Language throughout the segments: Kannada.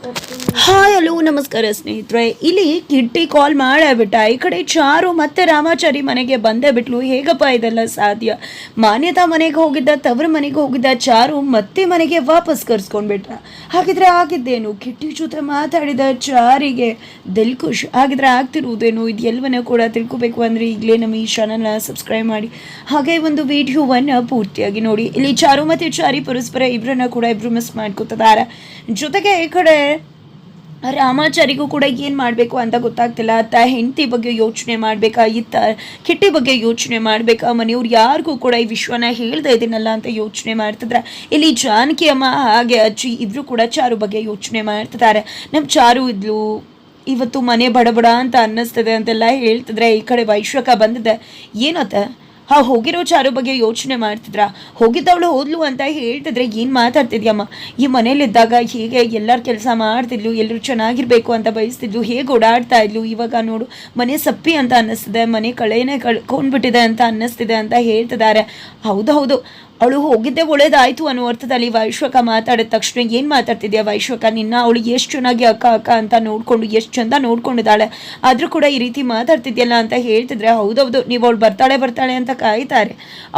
ಹಾಯ್, ಹಲೋ, ನಮಸ್ಕಾರ, ಸ್ನೇಹಿತರೆ. ಇಲ್ಲಿ ಕಿಟ್ಟಿ ಕಾಲ್ ಮಾಡಬಿಟ್ಟ ಈ ಕಡೆ ಚಾರು ಮತ್ತೆ ರಾಮಾಚಾರಿ ಮನೆಗೆ ಬಂದೇ ಬಿಟ್ಲು. ಹೇಗಪ್ಪ ಇದೆಲ್ಲ ಸಾಧ್ಯ? ಮಾನ್ಯತಾ ಮನೆಗೆ ಹೋಗಿದ್ದ, ತವರ ಮನೆಗೆ ಹೋಗಿದ್ದ ಚಾರು ಮತ್ತೆ ಮನೆಗೆ ವಾಪಸ್ ಕರ್ಸ್ಕೊಂಡ್ಬಿಟ್ಟ ಹಾಗಿದ್ರೆ ಆಗಿದ್ದೇನು? ಕಿಟ್ಟಿ ಜೊತೆ ಮಾತಾಡಿದ ಚಾರಿಗೆ ದಿಲ್ ಖುಷ್ ಹಾಗಿದ್ರೆ ಆಗ್ತಿರುವುದೇನು? ಇದು ಕೂಡ ತಿಳ್ಕೊಬೇಕು ಅಂದರೆ ಈಗಲೇ ನಮ್ಮ ಈ ಚಾನಲ್ನ ಸಬ್ಸ್ಕ್ರೈಬ್ ಮಾಡಿ. ಹಾಗೆ ಒಂದು ವಿಡಿಯೋವನ್ನು ಪೂರ್ತಿಯಾಗಿ ನೋಡಿ. ಇಲ್ಲಿ ಚಾರು ಮತ್ತು ಚಾರಿ ಪರಸ್ಪರ ಇಬ್ಬರನ್ನ ಕೂಡ ಇಬ್ಬರು ಮಿಸ್ ಮಾಡ್ಕೋತಿದ್ದಾರೆ. ಜೊತೆಗೆ ಈ ಕಡೆ ರಾಮಾಚಾರಿಗೂ ಕೂಡ ಏನು ಮಾಡಬೇಕು ಅಂತ ಗೊತ್ತಾಗ್ತಿಲ್ಲ. ಅತ್ತ ಹೆಂಡತಿ ಬಗ್ಗೆ ಯೋಚನೆ ಮಾಡಬೇಕಾ, ಇತ್ತ ಕಿಟ್ಟಿ ಬಗ್ಗೆ ಯೋಚನೆ ಮಾಡಬೇಕಾ, ಮನೆಯವ್ರು ಯಾರಿಗೂ ಕೂಡ ಈ ವಿಶ್ವನ ಹೇಳ್ತಾ ಇದ್ದೀನಲ್ಲ ಅಂತ ಯೋಚನೆ ಮಾಡ್ತಿದ್ರೆ. ಇಲ್ಲಿ ಜಾನಕಿ ಅಮ್ಮ, ಹಾಗೆ ಅಜ್ಜಿ ಇಬ್ಬರು ಕೂಡ ಚಾರು ಬಗ್ಗೆ ಯೋಚನೆ ಮಾಡ್ತಿದ್ದಾರೆ. ನಮ್ಮ ಚಾರು ಇದ್ಲು, ಇವತ್ತು ಮನೆ ಬಡಬಡ ಅಂತ ಅನ್ನಿಸ್ತದೆ ಅಂತೆಲ್ಲ ಹೇಳ್ತಿದ್ರೆ, ಈ ಕಡೆ ವೈಶ್ವಕ ಬಂದಿದೆ. ಏನತ್ತ ಹಾ, ಹೋಗಿರೋ ಚಾರು ಬಗ್ಗೆ ಯೋಚನೆ ಮಾಡ್ತಿದ್ರ? ಹೋಗಿದ್ದವಳು ಹೋದ್ಲು ಅಂತ ಹೇಳ್ತಿದ್ರೆ ಏನು ಮಾತಾಡ್ತಿದ್ಯಮ್ಮ? ಈ ಮನೇಲಿದ್ದಾಗ ಹೀಗೆ ಎಲ್ಲರ ಕೆಲಸ ಮಾಡ್ತಿದ್ಲು, ಎಲ್ಲರೂ ಚೆನ್ನಾಗಿರ್ಬೇಕು ಅಂತ ಬಯಸ್ತಿದ್ಲು, ಹೇಗೆ ಓಡಾಡ್ತಾ ಇದ್ಲು, ಇವಾಗ ನೋಡು, ಮನೆ ಸಪ್ಪಿ ಅಂತ ಅನ್ನಿಸ್ತಿದೆ, ಮನೆ ಕಳೆನೇ ಕಳ್ಕೊಂಡ್ಬಿಟ್ಟಿದೆ ಅಂತ ಅನ್ನಿಸ್ತಿದೆ ಅಂತ ಹೇಳ್ತಿದ್ದಾರೆ. ಹೌದು ಹೌದು. ಅವಳು ಹೋಗಿದ್ದೆ, ಒಳ್ಳೇದಾಯ್ತು ಅನ್ನೋ ಅರ್ಥದಲ್ಲಿ ವೈಶ್ವಕ ಮಾತಾಡಿದ ತಕ್ಷಣ ಏನು ಮಾತಾಡ್ತಿದ್ಯಾ ವೈಶ್ವಕ ನಿನ್ನ ಅವಳು ಎಷ್ಟು ಚೆನ್ನಾಗಿ ಅಕ್ಕ ಅಕ್ಕ ಅಂತ ನೋಡ್ಕೊಂಡು, ಎಷ್ಟು ಚಂದ ನೋಡ್ಕೊಂಡಿದ್ದಾಳೆ. ಆದರೂ ಕೂಡ ಈ ರೀತಿ ಮಾತಾಡ್ತಿದ್ಯಲ್ಲ ಅಂತ ಹೇಳ್ತಿದ್ರೆ, ಹೌದೌದು, ನೀವು ಅವಳು ಬರ್ತಾಳೆ ಬರ್ತಾಳೆ ಅಂತ ಕಾಯ್ತಾರೆ.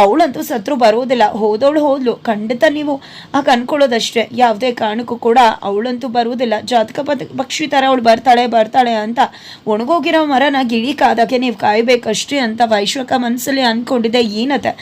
ಅವಳಂತೂ ಸತ್ರು ಬರೋದಿಲ್ಲ, ಹೋದವಳು ಹೋದ್ಲು, ಖಂಡಿತ ನೀವು. ಆಗ ಅನ್ಕೊಳ್ಳೋದಷ್ಟೇ, ಯಾವುದೇ ಕಾರಣಕ್ಕೂ ಕೂಡ ಅವಳಂತೂ ಬರುವುದಿಲ್ಲ ಜಾತಕ ಪಕ್ಷಿ ಥರ ಅವಳು ಬರ್ತಾಳೆ ಬರ್ತಾಳೆ ಅಂತ ಒಣಗೋಗಿರೋ ಮರನ ಗಿಳಿ ಕಾದಕ್ಕೆ ನೀವು ಕಾಯ್ಬೇಕಷ್ಟೇ ಅಂತ ವೈಶ್ವಕ ಮನಸ್ಸಲ್ಲಿ ಅಂದ್ಕೊಂಡಿದ್ದೆ ಏನತ್ತೆ?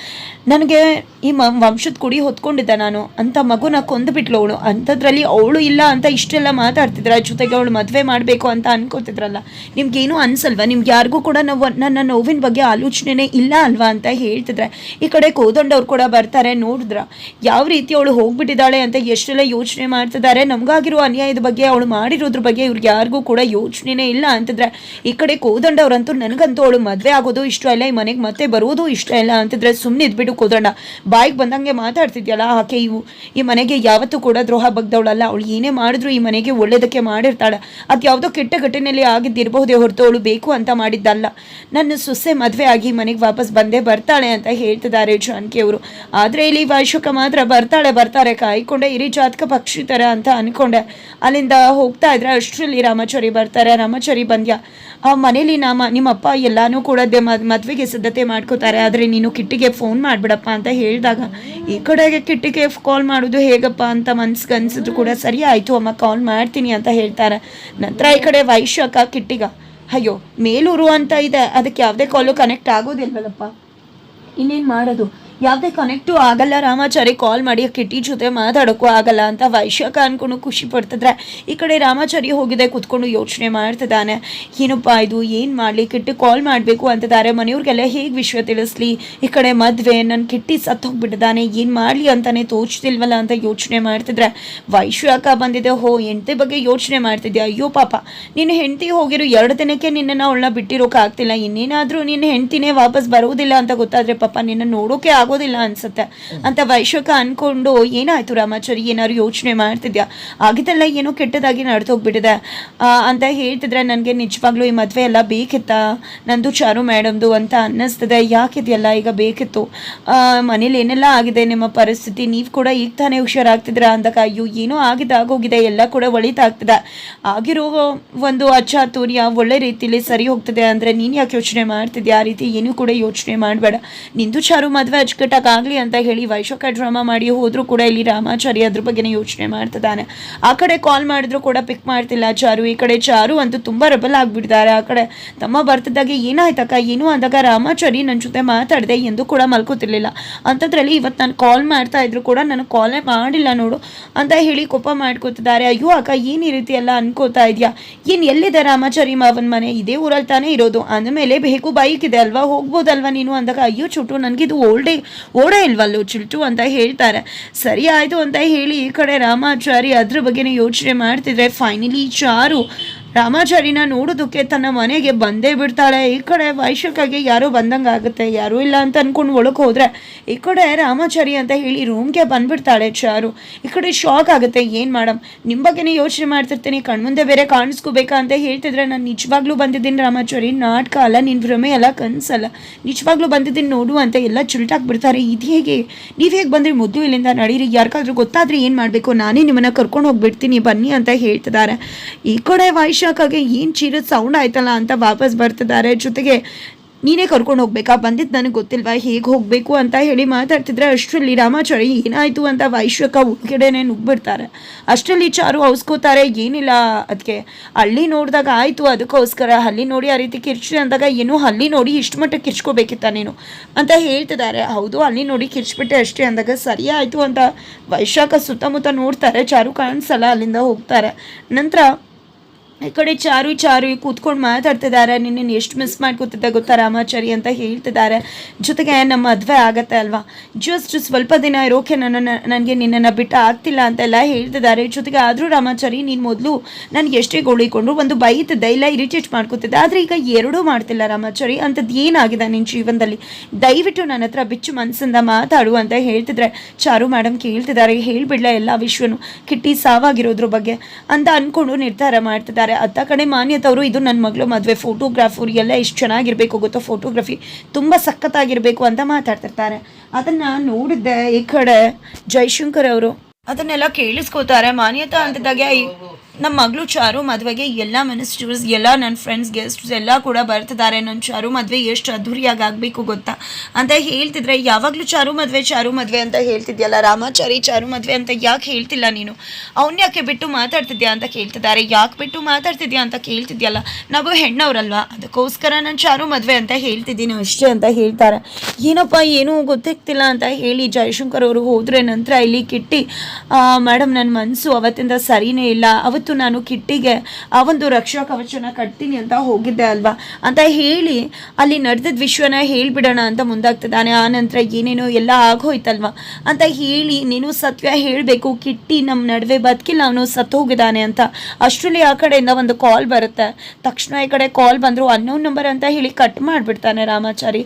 ನನಗೆ ಈ ಮ ವಂಶದ ಕುಡಿ ಹೊತ್ಕೊಂಡಿದ್ದೆ ನಾನು. ಅಂತ ಮಗುನ ಕೊಂದುಬಿಟ್ಲು ಅವಳು ಅಂಥದ್ರಲ್ಲಿ ಅವಳು ಇಲ್ಲ ಅಂತ ಇಷ್ಟೆಲ್ಲ ಮಾತಾಡ್ತಿದ್ರ, ಜೊತೆಗೆ ಅವಳು ಮದುವೆ ಮಾಡಬೇಕು ಅಂತ ಅನ್ಕೋತಿದ್ರಲ್ಲ. ನಿಮ್ಗೇನು ಅನ್ಸಲ್ವಾ? ನಿಮ್ಗೆ ಯಾರಿಗೂ ಕೂಡ ನಾವು ನನ್ನ ನೋವಿನ ಬಗ್ಗೆ ಆಲೋಚನೆನೇ ಇಲ್ಲ ಅಲ್ವಾ ಅಂತ ಹೇಳ್ತಿದ್ರೆ. ಈ ಕಡೆ ಕೋದಂಡವ್ರು ಕೂಡ ಬರ್ತಾರೆ ನೋಡಿದ್ರ. ಯಾವ ರೀತಿ ಅವಳು ಹೋಗ್ಬಿಟ್ಟಿದ್ದಾಳೆ ಅಂತ ಎಷ್ಟೆಲ್ಲ ಯೋಚನೆ ಮಾಡ್ತಿದ್ದಾರೆ ನಮಗಾಗಿರೋ ಅನ್ಯಾಯದ ಬಗ್ಗೆ ಅವಳು ಮಾಡಿರೋದ್ರ ಬಗ್ಗೆ ಇವ್ರಿಗೆ ಯಾರಿಗೂ ಕೂಡ ಯೋಚನೆನೇ ಇಲ್ಲ ಅಂತಿದ್ರೆ, ಈ ಕಡೆ ಕೋದಂಡವ್ರಂತೂ ನನಗಂತೂ ಅವಳು ಮದುವೆ ಆಗೋದು ಇಷ್ಟ ಇಲ್ಲ, ಈ ಮನೆಗೆ ಮತ್ತೆ ಬರೋದು ಇಷ್ಟ ಇಲ್ಲ ಅಂತಿದ್ರೆ ಸುಮ್ಮನೆ ಇದ್ಬಿಟ್ಟು ಕೋದಂಡ. ಬಾಯಿಗೆ ಬಂದಂಗೆ ಮಾತಾಡ್ತಿದ್ಯಲ್ಲ, ಆಕೆ ಇವು, ಈ ಮನೆಗೆ ಯಾವತ್ತೂ ಕೂಡ ದ್ರೋಹ ಬಗ್ದವಳಲ್ಲ. ಅವಳು ಏನೇ ಮಾಡಿದ್ರು ಈ ಮನೆಗೆ ಒಳ್ಳೆಯದಕ್ಕೆ ಮಾಡಿರ್ತಾಳೆ. ಅದು ಯಾವುದೋ ಕೆಟ್ಟ ಘಟನೆಯಲ್ಲಿ ಆಗಿದ್ದಿರಬಹುದೇ ಹೊರತು ಅವಳು ಬೇಕು ಅಂತ ಮಾಡಿದ್ದಲ್ಲ. ನನ್ನ ಸೊಸೆ ಮದುವೆ ಆಗಿ ಮನೆಗೆ ವಾಪಸ್ ಬಂದೇ ಬರ್ತಾಳೆ ಅಂತ ಹೇಳ್ತಿದ್ದಾರೆ ಜಾನಕಿ ಅವರು ಆದರೆ ಇಲ್ಲಿ ವೈಶುಕ ಮಾತ್ರ ಬರ್ತಾಳೆ, ಬರ್ತಾರೆ. ಕಾಯ್ಕೊಂಡೆ, ಇರಿ ಜಾತಕ ಪಕ್ಷಿ ಥರ ಅಂತ ಅನ್ಕೊಂಡೆ. ಅಲ್ಲಿಂದ ಹೋಗ್ತಾ ಇದ್ರೆ ಅಷ್ಟರಲ್ಲಿ ರಾಮಚರಿ ಬರ್ತಾರೆ. ರಾಮಚರಿ ಬಂದ್ಯ, ಆ ಮನೇಲಿ ನಮ್ಮ ನಿಮ್ಮಪ್ಪ ಎಲ್ಲಾನು ಕೂಡ ಮದುವೆಗೆ ಮದ್- ಮದ್ವೆಗೆ ಸಿದ್ಧತೆ ಮಾಡ್ಕೋತಾರೆ. ಆದರೆ ನೀನು ಕಿಟ್ಟಿಗೆ ಫೋನ್ ಮಾಡಿಬಿಡಪ್ಪ ಅಂತ ಹೇಳಿದಾಗ ಈ ಕಡೆಗೆ ಕಿಟ್ಟಿಗೆ ಕಾಲ್ ಮಾಡೋದು ಹೇಗಪ್ಪ ಅಂತ ಮನ್ಸಿಗೆ ಅನ್ಸಿದ್ರು ಕೂಡ, ಸರಿ ಆಯಿತು ಅಮ್ಮ ಕಾಲ್ ಮಾಡ್ತೀನಿ ಅಂತ ಹೇಳ್ತಾರೆ. ನಂತರ ಈ ಕಡೆ ವೈಶ್ಯಕ ಕಿಟ್ಟಿಗ. ಅಯ್ಯೋ, ಮೇಲೂರು ಅಂತ ಇದೆ. ಅದಕ್ಕೆ ಯಾವುದೇ ಕಾಲು ಕನೆಕ್ಟ್ ಆಗೋದಿಲ್ವಲ್ಲಪ್ಪ? ಇನ್ನೇನು ಮಾಡೋದು? ಯಾವುದೇ ಕನೆಕ್ಟು ಆಗಲ್ಲ ರಾಮಾಚಾರಿ ಕಾಲ್ ಮಾಡಿ, ಕಿಟ್ಟಿ ಜೊತೆ ಮಾತಾಡೋಕ್ಕೂ ಆಗಲ್ಲ ಅಂತ ವೈಶ್ಯಕ ಅನ್ಕೊಂಡು ಖುಷಿ ಪಡ್ತಿದ್ರೆ. ಈ ಕಡೆ ರಾಮಾಚಾರಿ ಹೋಗಿದೆ, ಕುತ್ಕೊಂಡು ಯೋಚನೆ ಮಾಡ್ತಿದ್ದಾನೆ. ಏನಪ್ಪ ಇದು, ಏನು ಮಾಡಲಿ? ಕಿಟ್ಟಿ ಕಾಲ್ ಮಾಡಬೇಕು ಅಂತಿದ್ದಾರೆ. ಮನೆಯವ್ರಿಗೆಲ್ಲ ಹೇಗೆ ವಿಷಯ ತಿಳಿಸ್ಲಿ? ಈ ಕಡೆ ಮದುವೆ ನನ್ನ ಕಿಟ್ಟಿ ಸತ್ತು ಹೋಗ್ಬಿಟ್ಟಿದ್ದಾನೆ ಏನು ಮಾಡಲಿ ಅಂತಾನೆ ತೋಚ್ತಿಲ್ವಲ್ಲ ಅಂತ ಯೋಚನೆ ಮಾಡ್ತಿದ್ರೆ. ವೈಶ್ಯಕ ಬಂದಿದೆ, ಹೋ, ಹೆಂಡತಿ ಬಗ್ಗೆ ಯೋಚನೆ ಮಾಡ್ತಿದ್ಯಾ? ಅಯ್ಯೋ ಪಾಪ. ನಿನ್ನ ಹೆಂಡತಿ ಹೋಗಿರೋ ಎರಡು ದಿನಕ್ಕೆ ನಿನ್ನನ್ನು ಅವಳನ್ನ ಬಿಟ್ಟಿರೋಕ್ಕಾಗ್ತಿಲ್ಲ ಇನ್ನೇನಾದರೂ ನಿನ್ನ ಹೆಂಡ್ತಿನೇ ವಾಪಸ್ ಬರೋದಿಲ್ಲ ಅಂತ ಗೊತ್ತಾದರೆ ಪಾಪ ನಿನ್ನ ನೋಡೋಕೆ ಆಗೋದಿಲ್ಲ ಅನ್ಸುತ್ತೆ. ಅಂತ ವೈಶಾಖ ಅನ್ಕೊಂಡು, ಏನಾಯ್ತು ರಾಮಾಚಾರಿ, ಏನಾದ್ರು ಯೋಚನೆ ಮಾಡ್ತಿದ್ಯಾ? ಆಗಿದ್ದೆಲ್ಲ ಏನೋ ಕೆಟ್ಟದಾಗಿ ನಡೆದೋಗ್ಬಿಟ್ಟಿದೆ. ಅಂತ ಹೇಳ್ತಿದ್ರೆ ನನಗೆ ನಿಜವಾಗ್ಲೂ ಈ ಮದುವೆ ಎಲ್ಲ ಬೇಕಿತ್ತಾ? ನಂದು ಚಾರು ಮೇಡಮ್ದು ಅಂತ ಅನ್ನಿಸ್ತದೆ. ಯಾಕಿದೆಯಲ್ಲ ಈಗ ಬೇಕಿತ್ತು? ಮನೇಲಿ ಏನೆಲ್ಲ ಆಗಿದೆ ನಿಮ್ಮ ಪರಿಸ್ಥಿತಿ? ನೀವು ಕೂಡ ಈಗ ತಾನೇ ಹುಷಾರಾಗ್ತಿದ್ರ ಅಂದಾಗ ಅಯ್ಯೋ, ಏನೋ ಆಗಿದೆ ಆಗೋಗಿದೆ. ಎಲ್ಲ ಕೂಡ ಒಳಿತಾಗ್ತಿದೆ. ಆಗಿರೋ ಒಂದು ಅಚಾತುರ್ಯ ಒಳ್ಳೆ ರೀತಿಲಿ ಸರಿ ಹೋಗ್ತದೆ ಅಂದರೆ ನೀನು ಯಾಕೆ ಯೋಚನೆ ಮಾಡ್ತಿದ್ಯಾ? ಆ ರೀತಿ ಏನೂ ಕೂಡ ಯೋಚನೆ ಮಾಡಬೇಡ. ನಿಂದು ಚಾರು ಮದುವೆ ಅಚ್ಚುಕಟ್ಟಾಗಲಿ ಅಂತ ಹೇಳಿ ವೈಶೋಕ ಡ್ರಾಮಾ ಮಾಡಿ ಹೋದರೂ ಕೂಡ ಇಲ್ಲಿ ರಾಮಾಚಾರಿ ಅದ್ರ ಬಗ್ಗೆನೇ ಯೋಚನೆ ಮಾಡ್ತಿದ್ದಾನೆ. ಆ ಕಡೆ ಕಾಲ್ ಮಾಡಿದ್ರು ಕೂಡ ಪಿಕ್ ಮಾಡ್ತಿಲ್ಲ ಚಾರು. ಈ ಕಡೆ ಚಾರು ಅಂತೂ ತುಂಬ ರಬಲ್ ಆಗಿಬಿಟ್ಟಿದ್ದಾರೆ ಆ ಕಡೆ ತಮ್ಮ ಬರ್ತಿದ್ದಾಗ ಏನಾಯ್ತಕ್ಕ ಏನು ಅಂದಾಗ ರಾಮಾಚಾರಿ ನನ್ನ ಜೊತೆ ಮಾತಾಡಿದೆ ಎಂದು ಕೂಡ ಮಲ್ಕೋತಿರ್ಲಿಲ್ಲ. ಅಂಥದ್ರಲ್ಲಿ ಇವತ್ತು ನಾನು ಕಾಲ್ ಮಾಡ್ತಾ ಇದ್ರು ಕೂಡ ನಾನು ಕಾಲೇ ಮಾಡಿಲ್ಲ ನೋಡು ಅಂತ ಹೇಳಿ ಕೋಪ ಮಾಡ್ಕೋತಿದ್ದಾರೆ. ಅಯ್ಯೋ ಅಕ್ಕ, ಏನು ಈ ರೀತಿ ಎಲ್ಲ ಅನ್ಕೋತಾ ಇದೆಯಾ? ಏನು ಎಲ್ಲಿದೆ ರಾಮಾಚಾರಿ ಮಾವನ ಮನೆ? ಇದೇ ಊರಲ್ಲಿ ತಾನೇ ಇರೋದು. ಅಂದಮೇಲೆ ಬೇಕು ಬೈಕ್ ಇದೆ ಅಲ್ವಾ? ಹೋಗ್ಬೋದಲ್ವಾ ನೀನು ಅಂದಾಗ, ಅಯ್ಯೋ ಚುಟ್ಟು, ನನಗಿದು ಓಲ್ಡೇ ಓಡೇ ಇಲ್ವಲ್ಲೋ ಚಿಲ್ಟು ಅಂತ ಹೇಳ್ತಾರೆ. ಸರಿ ಆಯಿತು ಅಂತ ಹೇಳಿ ಈ ಕಡೆ ರಾಮಾಚಾರಿ ಅದ್ರ ಬಗ್ಗೆನೇ ಯೋಚನೆ ಮಾಡ್ತಿದ್ರೆ ಫೈನಲಿ ಚಾರು ರಾಮಾಚಾರಿನ ನೋಡೋದಕ್ಕೆ ತನ್ನ ಮನೆಗೆ ಬಂದೇ ಬಿಡ್ತಾಳೆ. ಈ ಕಡೆ ವೈಶಕ್ಕಾಗಿ ಯಾರೋ ಬಂದಂಗೆ ಆಗುತ್ತೆ, ಯಾರೂ ಇಲ್ಲ ಅಂತ ಅಂದ್ಕೊಂಡು ಒಳಗೆ ಹೋದ್ರೆ ಈ ಕಡೆ ರಾಮಾಚಾರಿ ಅಂತ ಹೇಳಿ ರೂಮ್ಗೆ ಬಂದ್ಬಿಡ್ತಾಳೆ ಚಾರು. ಈ ಕಡೆ ಶಾಕ್ ಆಗುತ್ತೆ, ಏನು ಮಾಡಮ್? ನಿಮ್ಮ ಬಗ್ಗೆನೇ ಯೋಚನೆ ಮಾಡ್ತಿರ್ತೀನಿ ಕಣ್ಮುಂದೆ ಬೇರೆ ಕಾಣಿಸ್ಕೋಬೇಕಾ ಅಂತ ಹೇಳ್ತಿದ್ರೆ ನಾನು ನಿಜವಾಗ್ಲೂ ಬಂದಿದ್ದೀನಿ ರಾಮಾಚಾರಿ. ನಾಟಕ ಅಲ್ಲ ನಿನ್ನ ಭ್ರಮೆ ಅಲ್ಲ, ಕನಸಲ್ಲ. ನಿಜವಾಗ್ಲೂ ಬಂದಿದ್ದೀನಿ ನೋಡು ಅಂತ ಎಲ್ಲ ಚುಲ್ಟಾಕ್ ಬಿಡ್ತಾರೆ ಇದು ಹೇಗೆ? ನೀವು ಹೇಗೆ ಬಂದರೆ? ಮುದ್ದು ಇಲ್ಲಿಂದ ನಡೀರಿ. ಯಾರಿಗಾದ್ರೂ ಗೊತ್ತಾದ್ರೆ ಏನು ಮಾಡಬೇಕು? ನಾನೇ ನಿಮ್ಮನ್ನು ಕರ್ಕೊಂಡು ಹೋಗ್ಬಿಡ್ತೀನಿ, ಬನ್ನಿ ಅಂತ ಹೇಳ್ತಿದ್ದಾರೆ. ಈ ಕಡೆ ವೈಶಾಖಗೆ ಏನು ಚೀರದ ಸೌಂಡ್ ಆಯ್ತಲ್ಲ ಅಂತ ವಾಪಸ್ ಬರ್ತಿದ್ದಾರೆ. ಜೊತೆಗೆ ನೀನೇ ಕರ್ಕೊಂಡು ಹೋಗ್ಬೇಕಾ? ಬಂದಿದ್ದು ನನಗೆ ಗೊತ್ತಿಲ್ವಾ? ಹೇಗೆ ಹೋಗಬೇಕು ಅಂತ ಹೇಳಿ ಮಾತಾಡ್ತಿದ್ರೆ ಅಷ್ಟರಲ್ಲಿ ರಾಮಾಚಾರಿ ಏನಾಯಿತು ಅಂತ ವೈಶ್ವಕ ಉಳ್ಗಡೆನೆ ನುಗ್ಬಿಡ್ತಾರೆ. ಅಷ್ಟರಲ್ಲಿ ಚಾರು ಔಸ್ಕೋತಾರೆ ಏನಿಲ್ಲ ಅದಕ್ಕೆ ಹಳ್ಳಿ ನೋಡಿದಾಗ ಆಯಿತು, ಅದಕ್ಕೋಸ್ಕರ. ಹಳ್ಳಿ ನೋಡಿ ಆ ರೀತಿ ಕಿರ್ಚಿ ಅಂದಾಗ ಏನು ಹಳ್ಳಿ ನೋಡಿ ಇಷ್ಟು ಮಟ್ಟ ಕಿರ್ಚ್ಕೋಬೇಕಿತ್ತ ನೀನು ಅಂತ ಹೇಳ್ತಿದ್ದಾರೆ. ಹೌದು ಅಲ್ಲಿ ನೋಡಿ ಕಿರ್ಚ್ಬಿಟ್ಟೆ ಅಷ್ಟೇ ಅಂದಾಗ ಸರಿ ಆಯಿತು ಅಂತ ವೈಶಾಖ ಸುತ್ತಮುತ್ತ ನೋಡ್ತಾರೆ. ಚಾರು ಕಾಣಿಸಲ್ಲ, ಅಲ್ಲಿಂದ ಹೋಗ್ತಾರೆ. ನಂತರ ಈ ಕಡೆ ಚಾರು ಚಾರು ಕೂತ್ಕೊಂಡು ಮಾತಾಡ್ತಿದ್ದಾರೆ. ನಿನ್ನ ಎಷ್ಟು ಮಿಸ್ ಮಾಡ್ಕೊತಿದ್ದೆ ಗೊತ್ತಾ ರಾಮಾಚಾರಿ ಅಂತ ಹೇಳ್ತಿದ್ದಾರೆ. ಜೊತೆಗೆ ನಮ್ಮ ಮದುವೆ ಆಗತ್ತೆ ಅಲ್ವಾ? ಜಸ್ಟ್ ಸ್ವಲ್ಪ ದಿನ ಇರೋಕೆ ನನ್ನ ನನಗೆ ನಿನ್ನನ್ನು ಬಿಟ್ಟು ಆಗ್ತಿಲ್ಲ ಅಂತೆಲ್ಲ ಹೇಳ್ತಿದ್ದಾರೆ. ಜೊತೆಗೆ ಆದರೂ ರಾಮಾಚಾರಿ, ನೀನು ಮೊದಲು ನನಗೆ ಎಷ್ಟೇ ಗೋಳಿಕೊಂಡ್ರು ಒಂದು ಬೈತಿದ್ದೆ, ಇಲ್ಲ ಇರಿಟೇಟ್ ಮಾಡ್ಕೊತಿದ್ದೆ. ಆದರೆ ಈಗ ಎರಡೂ ಮಾಡ್ತಿಲ್ಲ ರಾಮಾಚಾರಿ. ಅಂಥದ್ದು ಏನಾಗಿದೆ ನಿನ್ನ ಜೀವನದಲ್ಲಿ? ದಯವಿಟ್ಟು ನನ್ನ ಹತ್ರ ಬಿಚ್ಚು ಮನಸ್ಸಿಂದ ಮಾತಾಡು ಅಂತ ಹೇಳ್ತಿದ್ರೆ. ಚಾರು ಮೇಡಮ್ ಕೇಳ್ತಿದ್ದಾರೆ. ಹೇಳಿಬಿಡ್ಲ ಎಲ್ಲ ವಿಶ್ವನು ಕಿಟ್ಟಿ ಸಾವಾಗಿರೋದ್ರ ಬಗ್ಗೆ ಅಂತ ಅಂದ್ಕೊಂಡು ನಿರ್ಧಾರ ಮಾಡ್ತಿದ್ದಾರೆ. ಅತ್ತ ಕಡೆ ಮಾನ್ಯತವರು ಇದು ನನ್ನ ಮಗಳು ಮದುವೆ ಫೋಟೋಗ್ರಾಫರ್ ಎಲ್ಲ ಎಷ್ಟು ಚೆನ್ನಾಗಿರ್ಬೇಕು ಗೊತ್ತಾ ಫೋಟೋಗ್ರಫಿ ತುಂಬ ಸಖತ್ತಾಗಿರ್ಬೇಕು ಅಂತ ಮಾತಾಡ್ತಿರ್ತಾರೆ. ಅದನ್ನು ನೋಡಿದ್ದೆ ಈ ಕಡೆ ಜೈಶಂಕರ್ ಅವರು. ಅದನ್ನೆಲ್ಲ ಕೇಳಿಸ್ಕೋತಾರೆ. ಮಾನ್ಯತಾ ಅಂತಿದ್ದಾಗೆ ಈ- ನಮ್ಮ ಮಗಳು ಚಾರು ಮದುವೆಗೆ ಎಲ್ಲ ಮಿನಿಸ್ಟರ್ಸ್ ಎಲ್ಲ ನನ್ನ ಫ್ರೆಂಡ್ಸ್ ಗೆಸ್ಟ್ಸ್ ಎಲ್ಲ ಕೂಡ ಬರ್ತಿದ್ದಾರೆ ನನ್ನ ಚಾರು ಮದುವೆ ಎಷ್ಟು ಅದ್ಧೂರಿಯಾಗಿ ಆಗಬೇಕು ಗೊತ್ತಾ? ಅಂತ ಹೇಳ್ತಿದ್ರೆ, ಯಾವಾಗಲೂ ಚಾರು ಮದುವೆ ಚಾರು ಮದುವೆ ಅಂತ ಹೇಳ್ತಿದ್ಯಲ್ಲ? ರಾಮಾಚಾರಿ ಚಾರು ಮದುವೆ ಅಂತ ಯಾಕೆ ಹೇಳ್ತಿಲ್ಲ ನೀನು? ಅವನ್ ಯಾಕೆ ಬಿಟ್ಟು ಮಾತಾಡ್ತಿದ್ಯಾ ಅಂತ ಕೇಳ್ತಿದ್ದಾರೆ. ಯಾಕೆ ಬಿಟ್ಟು ಮಾತಾಡ್ತಿದ್ಯಾ ಅಂತ ಕೇಳ್ತಿದ್ಯಲ್ಲ? ನಾವು ಹೆಣ್ಣವ್ರಲ್ವಾ? ಅದಕ್ಕೋಸ್ಕರ ನಾನು ಚಾರು ಮದುವೆ ಅಂತ ಹೇಳ್ತಿದ್ದೀನಿ ಅಷ್ಟೇ ಅಂತ ಹೇಳ್ತಾರೆ. ಏನಪ್ಪ, ಏನೂ ಗೊತ್ತಾಗ್ತಿಲ್ಲ ಅಂತ ಹೇಳಿ ಜಯಶಂಕರ್ ಅವರು ಹೋದ್ರೆ ನಂತರ ಇಲ್ಲಿ ಕಿಟ್ಟಿ ಮೇಡಮ್ ನನ್ನ ಮನಸ್ಸು ಅವತ್ತಿಂದ ಸರಿನೇ ಇಲ್ಲ. ಅವತ್ತು ನಾನು ಕಿಟ್ಟಿಗೆ, ಆ ಒಂದು ರಕ್ಷಾ ಕವಚನ ಕಟ್ತೀನಿ ಅಂತ ಹೋಗಿದ್ದೆ ಅಲ್ವಾ? ಅಂತ ಹೇಳಿ ಅಲ್ಲಿ ನಡೆದ ವಿಶ್ವನ ಹೇಳ್ಬಿಡೋಣ ಅಂತ ಮುಂದಾಗ್ತಿದ್ದಾನೆ. ಆ ನಂತರ ಏನೇನೋ ಎಲ್ಲ ಆಗೋಯ್ತಲ್ವಾ ಅಂತ ಹೇಳಿ, ನೀನು ಸತ್ಯ ಹೇಳಬೇಕು, ಕಿಟ್ಟಿ ನಮ್ಮ ನಡುವೆ ಬದುಕಿಲ್ಲ, ಅವನು ಸತ್ತು ಹೋಗಿದ್ದಾನೆ ಅಂತ. ಅಷ್ಟರಲ್ಲಿ ಆ ಕಡೆಯಿಂದ ಒಂದು ಕಾಲ್ ಬರುತ್ತೆ. ತಕ್ಷಣ ಈ ಕಡೆ ಕಾಲ್ ಬಂದರು ಅನ್ನೋನ್ ನಂಬರ್ ಅಂತ ಹೇಳಿ ಕಟ್ ಮಾಡಿಬಿಡ್ತಾನೆ ರಾಮಾಚಾರಿ.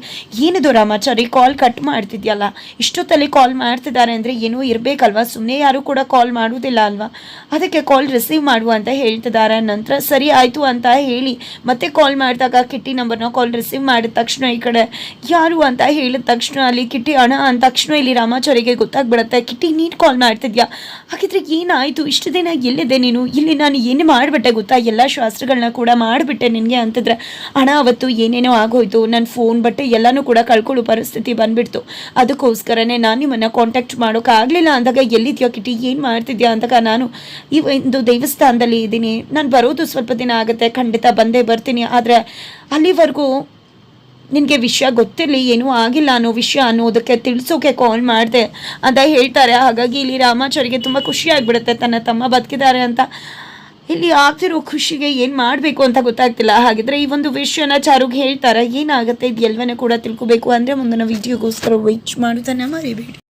ಏನಿದು ರಾಮಾಚಾರಿ ಕಾಲ್ ಕಟ್ ಮಾಡ್ತಿದ್ಯಲ್ಲ? ಇಷ್ಟೊತ್ತಲ್ಲಿ ಕಾಲ್ ಮಾಡ್ತಿದ್ದಾರೆ ಅಂದರೆ ಏನೂ ಇರಬೇಕಲ್ವಾ? ಸುಮ್ಮನೆ ಯಾರು ಕೂಡ ಕಾಲ್ ಮಾಡುವುದಿಲ್ಲ ಅಲ್ವಾ? ಅದಕ್ಕೆ ಕಾಲ್ ರಿಸೀವ್ ಅಂತ ಹೇಳ್ತಿದ್ದಾರೆ. ನಂತರ ಸರಿ ಆಯಿತು ಅಂತ ಹೇಳಿ ಮತ್ತೆ ಕಾಲ್ ಮಾಡಿದಾಗ ಕಿಟ್ಟಿ ನಂಬರ್ನ ಕಾಲ್ ರಿಸೀವ್ ಮಾಡಿದ ತಕ್ಷಣ ಈ ಕಡೆ ಯಾರು ಅಂತ ಹೇಳಿದ ತಕ್ಷಣ ಅಲ್ಲಿ ಕಿಟ್ಟಿ ಹಣ ಅಂದ ತಕ್ಷಣ ಇಲ್ಲಿ ರಾಮಾಚಾರಿಗೆ ಗೊತ್ತಾಗ್ಬಿಡುತ್ತೆ. ಕಿಟ್ಟಿ ನೀನು ಕಾಲ್ ಮಾಡ್ತಿದ್ಯಾ? ಹಾಗಿದ್ರೆ ಏನಾಯಿತು? ಇಷ್ಟು ದಿನ ಎಲ್ಲಿದೆ ನೀನು? ಇಲ್ಲಿ ನಾನು ಏನು ಮಾಡಿಬಿಟ್ಟೆ ಗೊತ್ತಾ? ಎಲ್ಲ ಶಾಸ್ತ್ರಗಳನ್ನ ಕೂಡ ಮಾಡಿಬಿಟ್ಟೆ ನಿನಗೆ ಅಂತಿದ್ರೆ. ಹಣ ಅವತ್ತು ಏನೇನೋ ಆಗೋಯ್ತು. ನನ್ನ ಫೋನ್ ಬಟ್ಟೆ ಎಲ್ಲನೂ ಕೂಡ ಕಳ್ಕೊಳ್ಳೋ ಪರಿಸ್ಥಿತಿ ಬಂದ್ಬಿಡ್ತು. ಅದಕ್ಕೋಸ್ಕರನೇ ನಾನು ನಿಮ್ಮನ್ನು ಕಾಂಟ್ಯಾಕ್ಟ್ ಮಾಡೋಕ್ಕಾಗಲಿಲ್ಲ ಅಂದಾಗ ಎಲ್ಲಿದ್ಯಾ ಕಿಟ್ಟಿ? ಏನು ಮಾಡ್ತಿದ್ಯಾ ಅಂದಾಗ ನಾನು ಈ ಒಂದು ದೇವಸ್ಥಾನದಲ್ಲಿ ಇದ್ದೀನಿ. ನಾನು ಬರೋದು ಸ್ವಲ್ಪ ದಿನ ಆಗುತ್ತೆ. ಖಂಡಿತ ಬಂದೇ ಬರ್ತೀನಿ. ಆದರೆ ಅಲ್ಲಿವರೆಗೂ ನಿನಗೆ ವಿಷಯ ಗೊತ್ತಿರಲಿ, ಏನೂ ಆಗಿಲ್ಲ ಅನ್ನೋ ವಿಷಯ ಅನ್ನೋದಕ್ಕೆ ತಿಳಿಸೋಕೆ ಕಾಲ್ ಮಾಡಿದೆ ಅಂತ ಹೇಳ್ತಾರೆ. ಹಾಗಾಗಿ ಇಲ್ಲಿ ರಾಮಾಚಾರಿಗೆ ತುಂಬ ಖುಷಿಯಾಗಿಬಿಡುತ್ತೆ ತನ್ನ ತಮ್ಮ ಬದುಕಿದ್ದಾರೆ ಅಂತ. ಇಲ್ಲಿ ಆಗ್ತಿರೋ ಖುಷಿಗೆ ಏನು ಮಾಡಬೇಕು ಅಂತ ಗೊತ್ತಾಗ್ತಿಲ್ಲ. ಹಾಗಿದ್ರೆ ಈ ಒಂದು ವಿಷಯನ ಚಾರುಗೆ ಹೇಳ್ತಾರೆ? ಏನಾಗುತ್ತೆ? ಇದು ಎಲ್ಲವನ್ನೂ ಕೂಡ ತಿಳ್ಕೊಬೇಕು. ಅಂದರೆ ಮುಂದಿನ ವಿಡಿಯೋಗೋಸ್ಕರ ವೆಯ್ಟ್ ಮಾಡೋದನ್ನು ಮರಿಬೇಡಿ.